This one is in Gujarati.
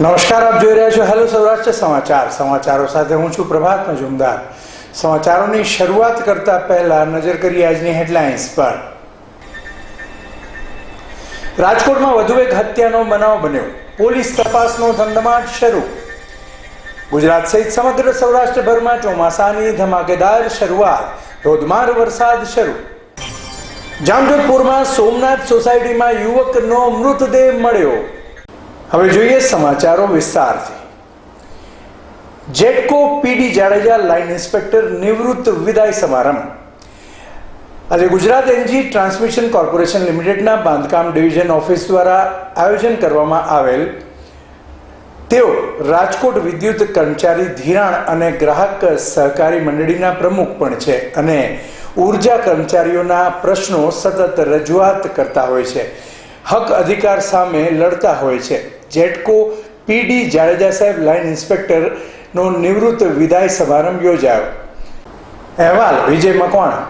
નમસ્કાર, આપ જોઈ રહ્યા છો હેલો સૌરાષ્ટ્ર સમાચાર. સમાચારો સાથે હું છું પ્રભાત મજુમદાર સમાચારોની શરૂઆત કરતા પહેલા નજર કરીએ આજની હેડલાઇન્સ પર. રાજકોટમાં વધુ એક હત્યાનો બનાવ બન્યો. પોલીસ તપાસનો ધમધમાટ શરૂ. ગુજરાત સહિત સમગ્ર સૌરાષ્ટ્રભરમાં ચોમાસાની ધમાકેદાર શરૂઆત. ધોધમાર વરસાદ શરૂ. જામજોધપુરમાં સોમનાથ સોસાયટીમાં યુવકનો મૃતદેહ મળ્યો. હવે જોઈએ સમાચારો વિસ્તારથી. GETCO P D Jadeja line inspector નિવૃત્ત વિદાય સમારંભ. આજે ગુજરાત એનજી ટ્રાન્સમિશન કોર્પોરેશન લિમિટેડના બાંધકામ ડિવિઝન ઓફિસ દ્વારા આયોજન કરવામાં આવેલ. તેઓ રાજકોટ વિદ્યુત કર્મચારી ધિરાણ અને ગ્રાહક સહકારી મંડળીના પ્રમુખ પણ છે અને ઊર્જા કર્મચારીઓના પ્રશ્નો સતત રજૂઆત કરતા હોય છે. હક અધિકાર સામે લડતા હોય છે. જેટકો પીડી જાડેજા સાહેબ લાઇન ઇન્સ્પેક્ટરનો નિવૃત્ત વિદાય સમારંભ યોજાયો. અહેવાલ વિજય મકવાણા.